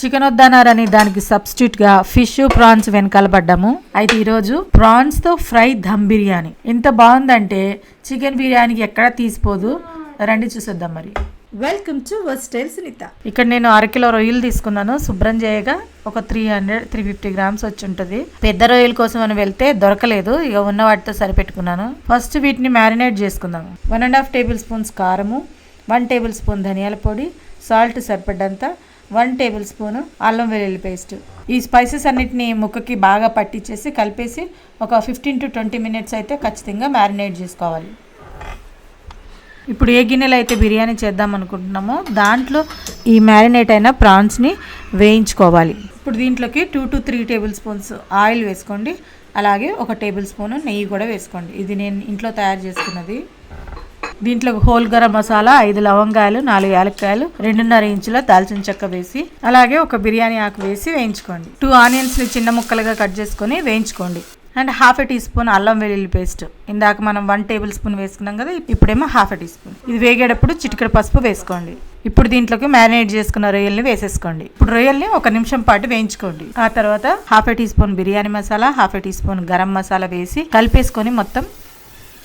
Chicken వద్దన్నారని దానికి సబ్స్టిట్యూట్గా fish prawns వెనకాల పడ్డాము అయితే ఈరోజు ప్రాన్స్తో ఫ్రై ధమ్ బిర్యానీ. ఎంత బాగుందంటే చికెన్ బిర్యానీకి ఎక్కడా తీసిపోదు? రండి చూసేద్దాం మరి. వెల్కమ్ టు వర్స్టైల్ సునీత ఇక్కడ నేను అరకిలో రొయ్యలు తీసుకున్నాను. శుభ్రం చేయగా ఒక three hundred three fifty grams వచ్చి ఉంటుంది. పెద్ద రొయ్యల కోసం అని వెళ్తే దొరకలేదు. ఇక ఉన్న వాటితో సరిపెట్టుకున్నాను. ఫస్ట్ వీటిని మ్యారినేట్ చేసుకుందాము one and half table spoons కారము వన్ టేబుల్ స్పూన్ ధనియాల పొడి సాల్ట్ సరిపడ్డంత వన్ టేబుల్ స్పూన్ అల్లం వెల్లుల్లి పేస్ట్. ఈ స్పైసెస్ అన్నిటిని ముక్కకి బాగా పట్టించేసి కలిపేసి ఒక ఫిఫ్టీన్ టు ట్వంటీ మినిట్స్ అయితే ఖచ్చితంగా మ్యారినేట్ చేసుకోవాలి. ఇప్పుడు ఏ గిన్నెలో అయితే బిర్యానీ చేద్దాం అనుకుంటున్నామో దాంట్లో ఈ మ్యారినేట్ అయిన ప్రాన్స్ని వేయించుకోవాలి. ఇప్పుడు దీంట్లోకి two to three table spoons oil వేసుకోండి. అలాగే ఒక టేబుల్ స్పూన్ నెయ్యి కూడా వేసుకోండి. ఇది నేను ఇంట్లో తయారు చేసుకున్నది. దీంట్లో హోల్ గరం మసాలా ఐదు లవంగాలు నాలుగు యాలక్కాయలు రెండున్నర ఇంచుల దాల్చిన చెక్క వేసి అలాగే ఒక బిర్యానీ ఆకు వేసి వేయించుకోండి. టూ ఆనియన్స్ని చిన్న ముక్కలుగా కట్ చేసుకొని వేయించుకోండి. And half a tea spoon అల్లం వెల్లుల్లి పేస్ట్. ఇందాక మనం వన్ టేబుల్ స్పూన్ వేసుకున్నాం కదా ఇప్పుడేమో హాఫ్ ఎ టీ స్పూన్ ఇది వేగేటప్పుడు చిటికెడు పసుపు వేసుకోండి. ఇప్పుడు దీంట్లోకి మ్యారినేట్ చేసుకున్న రొయ్యల్ని వేసేసుకోండి. ఇప్పుడు రొయ్యల్ని ఒక నిమిషం పాటు వేయించుకోండి. ఆ తర్వాత half a tea spoon biryani masala half a tea spoon garam masala వేసి కలిపేసుకొని మొత్తం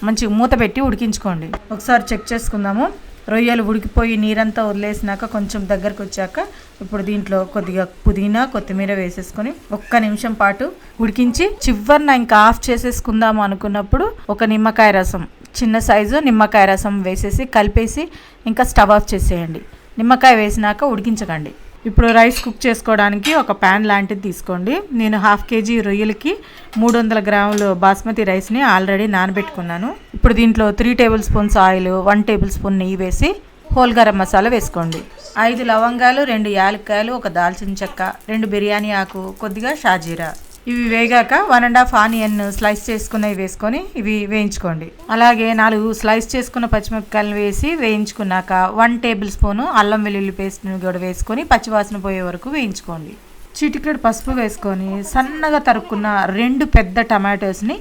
మంచిగా మూత పెట్టి ఉడికించుకోండి. ఒకసారి చెక్ చేసుకుందాము. రొయ్యలు ఉడికిపోయి నీరంతా వదిలేసినాక కొంచెం దగ్గరకు వచ్చాక ఇప్పుడు దీంట్లో కొద్దిగా పుదీనా కొత్తిమీర వేసేసుకొని ఒక్క నిమిషం పాటు ఉడికించి చివరిన ఇంకా ఆఫ్ చేసేసుకుందాము అనుకున్నప్పుడు ఒక నిమ్మకాయ రసం చిన్న సైజు నిమ్మకాయ రసం వేసేసి కలిపేసి ఇంకా స్టవ్ ఆఫ్ చేసేయండి. నిమ్మకాయ వేసినాక ఉడికించకండి. ఇప్పుడు రైస్ కుక్ చేసుకోవడానికి ఒక ప్యాన్ లాంటిది తీసుకోండి. నేను హాఫ్ కేజీ రొయ్యలకి మూడు వందల గ్రాములు బాస్మతి రైస్ని ఆల్రెడీ నానబెట్టుకున్నాను. ఇప్పుడు దీంట్లో three table spoons oil one table spoon నెయ్యి వేసి హోల్ గరం మసాలా వేసుకోండి. ఐదు లవంగాలు రెండు యాలక్కాయలు ఒక దాల్చిన చెక్క రెండు బిర్యానీ ఆకు కొద్దిగా షాజీరా. ఇవి వేగాక one and half onion slice చేసుకున్నవి వేసుకొని ఇవి వేయించుకోండి. అలాగే నాలుగు స్లైస్ చేసుకున్న పచ్చిమిరపకాయలు వేసి వేయించుకున్నాక వన్ టేబుల్ స్పూను అల్లం వెల్లుల్లి పేస్ట్ని కూడా వేసుకొని పచ్చివాసన పోయే వరకు వేయించుకోండి. చిటికెడు పసుపు వేసుకొని సన్నగా తరుక్కున్న రెండు పెద్ద టమాటోస్ని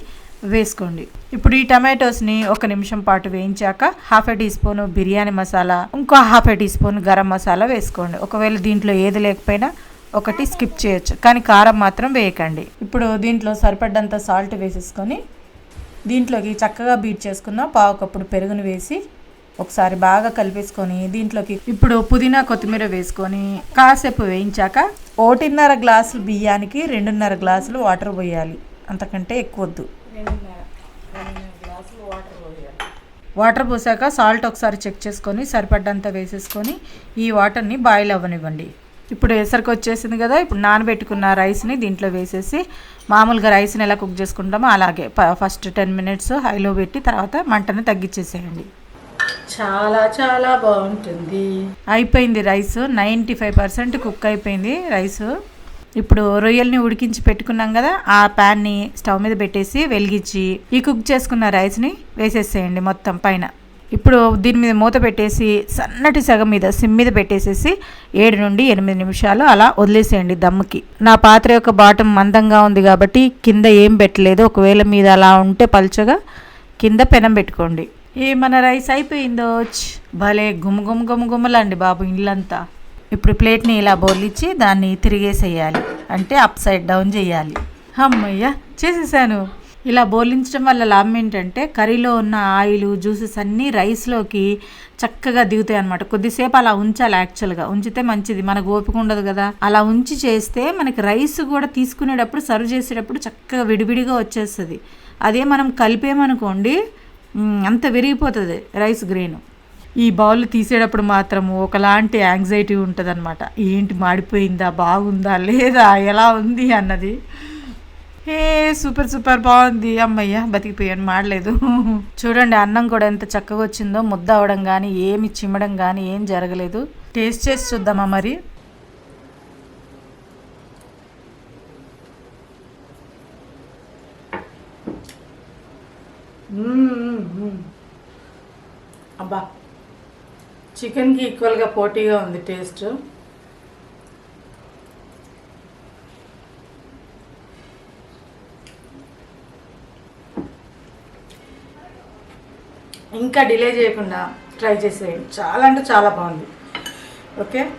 వేసుకోండి. ఇప్పుడు ఈ టమాటోస్ని ఒక నిమిషం పాటు వేయించాక half a tea spoon biryani masala ఇంకో half a tea spoon garam masala వేసుకోండి. ఒకవేళ దీంట్లో ఏది లేకపోయినా ఒకటి స్కిప్ చేయొచ్చు. కానీ కారం మాత్రం వేయకండి. ఇప్పుడు దీంట్లో సరిపడ్డంత సాల్ట్ వేసేసుకొని దీంట్లోకి చక్కగా బీట్ చేసుకున్న పావు కప్పుడు పెరుగును వేసి ఒకసారి బాగా కలిపేసుకొని దీంట్లోకి ఇప్పుడు పుదీనా కొత్తిమీర వేసుకొని కాసేపు వేయించాక ఒకటిన్నర గ్లాసులు బియ్యానికి రెండున్నర గ్లాసులు వాటర్ పోయాలి. అంతకంటే ఎక్కువ వద్దు. వాటర్ పోసాక సాల్ట్ ఒకసారి చెక్ చేసుకొని సరిపడ్డంత వేసేసుకొని ఈ వాటర్ని బాయిల్ అవ్వనివ్వండి. ఇప్పుడు ఎసరికి వచ్చేసింది కదా ఇప్పుడు నానబెట్టుకున్న రైస్ని దీంట్లో వేసేసి మామూలుగా రైస్ని ఎలా కుక్ చేసుకుంటామో అలాగే ఫస్ట్ టెన్ మినిట్స్ హైలో పెట్టి తర్వాత మంటని తగ్గించేసేయండి. చాలా చాలా బాగుంటుంది. అయిపోయింది rice ninety five percent cook అయిపోయింది రైస్. ఇప్పుడు రొయ్యల్ని ఉడికించి పెట్టుకున్నాం కదా ఆ ప్యాన్ని స్టవ్ మీద పెట్టేసి వెలిగించి ఈ కుక్ చేసుకున్న రైస్ని వేసేసేయండి మొత్తం పైన. ఇప్పుడు దీని మీద మూత పెట్టేసి సన్నటి సగం మీద సిమ్ మీద పెట్టేసేసి ఏడు నుండి ఎనిమిది నిమిషాలు అలా వదిలేసేయండి దమ్ముకి. నా పాత్ర యొక్క బాటం మందంగా ఉంది కాబట్టి కింద ఏం పెట్టలేదు. ఒకవేళ మీద అలా ఉంటే పలుచగా కింద పెనం పెట్టుకోండి. ఏ మన రైస్ అయిపోయిందో? భలే గుమ గుమ గుమ గుమ్మలండి బాబు ఇల్లంతా. ఇప్పుడు ప్లేట్ని ఇలా బోర్లిచ్చి దాన్ని తిరిగేసేయాలి. అంటే అప్ సైడ్ డౌన్ చేయాలి. అమ్మయ్య! చేసేసాను. ఇలా బోలించడం వల్ల లాభం ఏంటంటే కర్రీలో ఉన్న ఆయిల్ జ్యూసెస్ అన్నీ రైస్లోకి చక్కగా దిగుతాయి అనమాట కొద్దిసేపు అలా ఉంచాలి యాక్చువల్గా. ఉంచితే మంచిది. మనకు ఓపిక ఉండదు కదా. అలా ఉంచి చేస్తే మనకి రైస్ కూడా తీసుకునేటప్పుడు సర్వ్ చేసేటప్పుడు చక్కగా విడివిడిగా వచ్చేస్తుంది. అదే మనం కలిపేమనుకోండి అంత విరిగిపోతుంది రైస్ గ్రెయిన్ ఈ బౌల్ తీసేటప్పుడు మాత్రం ఒకలాంటి యాంగ్జైటీ ఉంటుంది అనమాట ఏంటి మాడిపోయిందా? బాగుందా? లేదా? ఎలా ఉంది? అన్నది. హే సూపర్ సూపర్ బాగుంది. అమ్మయ్య బతికిపోయాను మాడలేదు. చూడండి అన్నం కూడా ఎంత చక్కగా వచ్చిందో. ముద్ద అవడం కానీ ఏమి చిమ్మడం కానీ ఏం జరగలేదు. టేస్ట్ చేసి చూద్దామా మరి? అబ్బా చికెన్కి ఈక్వల్గా పోటీగా ఉంది టేస్ట్. ఇంకా డిలే చేయకుండా ట్రై చేసేయండి. చాలా అంటే చాలా బాగుంది. ఓకే?